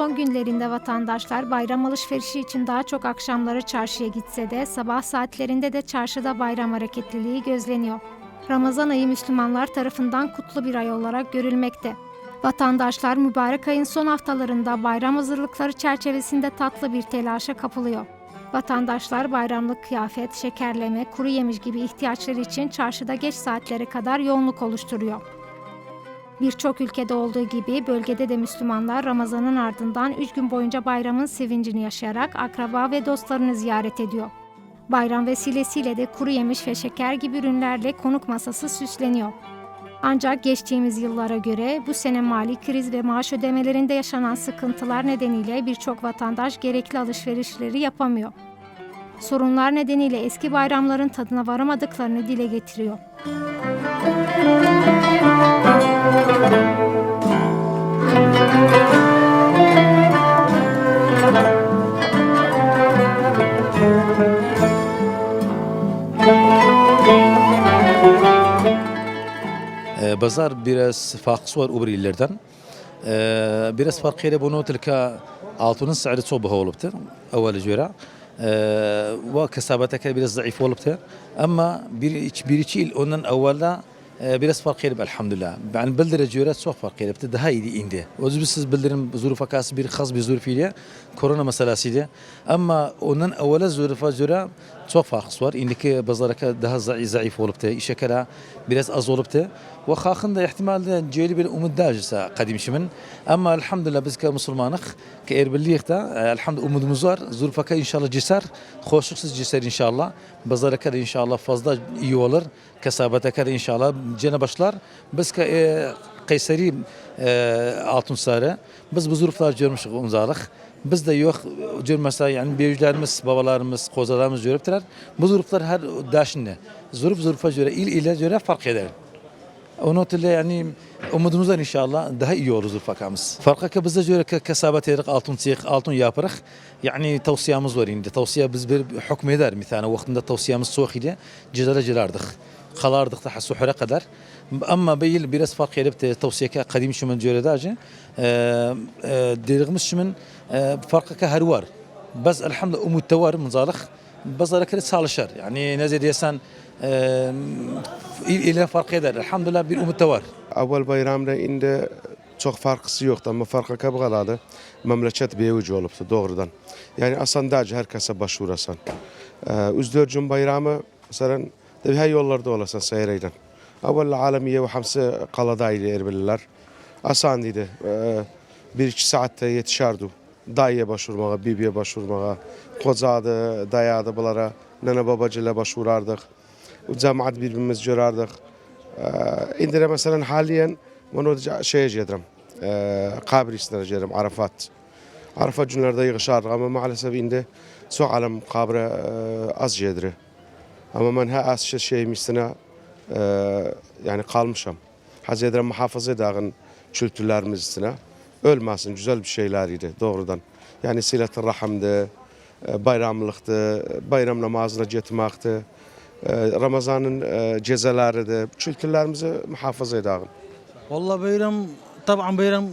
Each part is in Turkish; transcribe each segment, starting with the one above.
son günlerinde vatandaşlar bayram alışverişi için daha çok akşamları çarşıya gitse de sabah saatlerinde de çarşıda bayram hareketliliği gözleniyor. Ramazan ayı Müslümanlar tarafından kutlu bir ay olarak görülmekte. Vatandaşlar mübarek ayın son haftalarında bayram hazırlıkları çerçevesinde tatlı bir telaşa kapılıyor. Vatandaşlar bayramlık kıyafet, şekerleme, kuru yemiş gibi ihtiyaçları için çarşıda geç saatlere kadar yoğunluk oluşturuyor. Birçok ülkede olduğu gibi bölgede de Müslümanlar Ramazan'ın ardından 3 gün boyunca bayramın sevincini yaşayarak akraba ve dostlarını ziyaret ediyor. Bayram vesilesiyle de kuru yemiş ve şeker gibi ürünlerle konuk masası süsleniyor. Ancak geçtiğimiz yıllara göre bu sene mali kriz ve maaş ödemelerinde yaşanan sıkıntılar nedeniyle birçok vatandaş gerekli alışverişleri yapamıyor. Sorunlar nedeniyle eski bayramların tadına varamadıklarını dile getiriyor. Ee, Pazar biraz farkı var öbür illerden. Ee, Biraz farkıyla bunu tilka altının sa'ri çok baha olubtu. Evvel göre. Ee, Ve kesabateke biraz zayıf olubtu. Ama bir, bir iki yıl ondan evvelde e, biraz farkıyla elhamdülillah. Yani bildire göre çok farkıyla. Daha iyi indi. Siz bildirim zurufa karşı bir khas bir zurfiyle korona meselesiydi. Ama ondan evvela zurufa göre çok farkı var. İndiki pazaraka daha zayıf, zayıf olubtu. İşe kere biraz az olubtu. Ve hakkında ihtimalle celi bir umut dacısa kadim şimin. Ama elhamdülillah biz ke Müslümanık ke erbilliyik da elhamdülillah umudumuz var. Zurfaka inşallah ciser. Hoşluksuz ciser inşallah. Da inşallah fazla iyi olur. Kesabetaka da inşallah cene başlar. Biz e, Kayseri e, altın sarı. Biz bu zurflar görmüşük umzalık. Biz de yok görmese yani büyüklerimiz, babalarımız, kozalarımız görüptüler. Bu zurflar her daşinde. Zurf zurfa göre, il ile göre fark eder. Onu ötürü yani umudumuz var inşallah daha iyi olur fakamız. Farka ki bize göre kesabet ederek altın çiğ, altın yaparıq. Yani tavsiyemiz var indi. Tavsiye biz bir hüküm eder. Mesela vaktinde tavsiyemiz çok idi. Cedere celardık. Kalardık da suhura kadar. Ama beyil biraz fark edip de tavsiye ki kadim şumun göre dacı. Dediğimiz şumun farkı ki her var. Bas elhamdülillah umut da var mınzalık. Bazıları kere çalışır. Yani ne diyesen il ile fark eder. Elhamdülillah bir umut da var. Avval bayramda indi çok farkısı yoktu ama farkı kabqaladı. Memleket beyici olubdu doğrudan. Yani asan dacı herkese başvurasan. Ee, Üzdörcün bayramı tabi her yollarda olasan seyreyden. Avval alemiye ve hamsi kaladaydı erbililer. Asan idi. Ee, bir iki saatte yetişerdi. Dayıya başvurmağa, bibiye başvurmağa, kocadı, dayadı bunlara, nene babacıyla başvurardık. Cemaat birbirimiz görardık. Ee, mesela haliyen bunu şeye cedirəm. Ee, Kabrisine cedirəm Arafat. Arafat günlerde yığışardık ama maalesef indi çok alem kabre e, az cediri. Ama ben her az şey şeymişsine e, yani kalmışam. Haz edirəm muhafaza edağın kültürlerimiz üstüne. Ölmesin güzel bir şeyleriydi doğrudan. Yani silet-i rahimdi, e, bayramlıktı, bayram namazına gitmekti. E, Ramazanın e, cezeleridir. Kültürlerimizi muhafaza edağın. Vallahi bayram taban bayram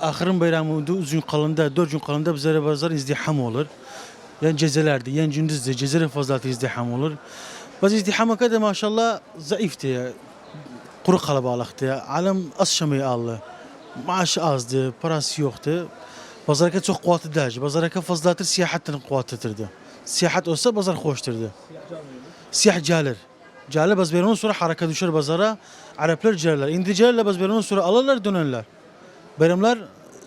ahirin bayramı üç gün kalında, dört gün kalında bizlere bazıları izdiham olur. Yani cezelerde, yani gündüzde, cezelerin fazlatı izdiham olur. Bazı izdihama kadar maşallah zayıftı ya. Kuru kalabalıktı. Alem az şamayı aldı. Maaşı azdı, parası yoktu. Pazarka çok kuvvetli değil. Pazarka fazlatır siyahatten kuvvetlidirdi. Siyahat olsa pazar hoşturdu. Siyah calir. Calir baz ondan sonra hareket düşer pazara. Araplar carirler. İndi carirler baz ondan sonra alırlar dönerler. Bayramlar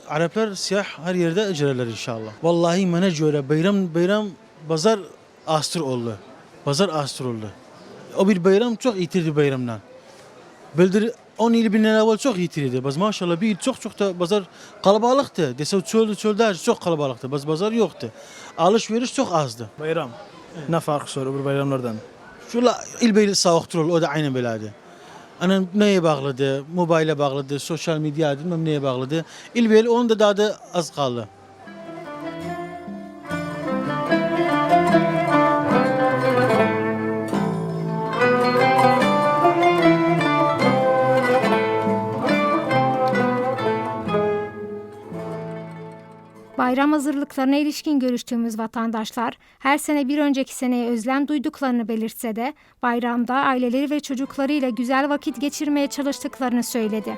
Araplar siyah her yerde icrarlar inşallah. Vallahi bana göre bayram bayram pazar astır oldu. Pazar astır oldu. O bir bayram çok yitirdi bayramdan. Bildir 10 yıl bin evvel çok yitirdi. Baz maşallah bir yıl çok çok da pazar kalabalıktı. Dese çölde çölde çok kalabalıktı. Baz pazar yoktu. Alışveriş çok azdı. Bayram. Ne farkı var öbür bayramlardan? Şula ilbeyli sağıktır ol, o da aynı belədir. Ana neye bağlıdır? Mobilə bağlıdır, sosial mediadır, bilmem neye bağlıdır. İlbeyli onun da dadı az qaldı. Bayram hazırlıklarına ilişkin görüştüğümüz vatandaşlar her sene bir önceki seneye özlem duyduklarını belirtse de bayramda aileleri ve çocuklarıyla güzel vakit geçirmeye çalıştıklarını söyledi.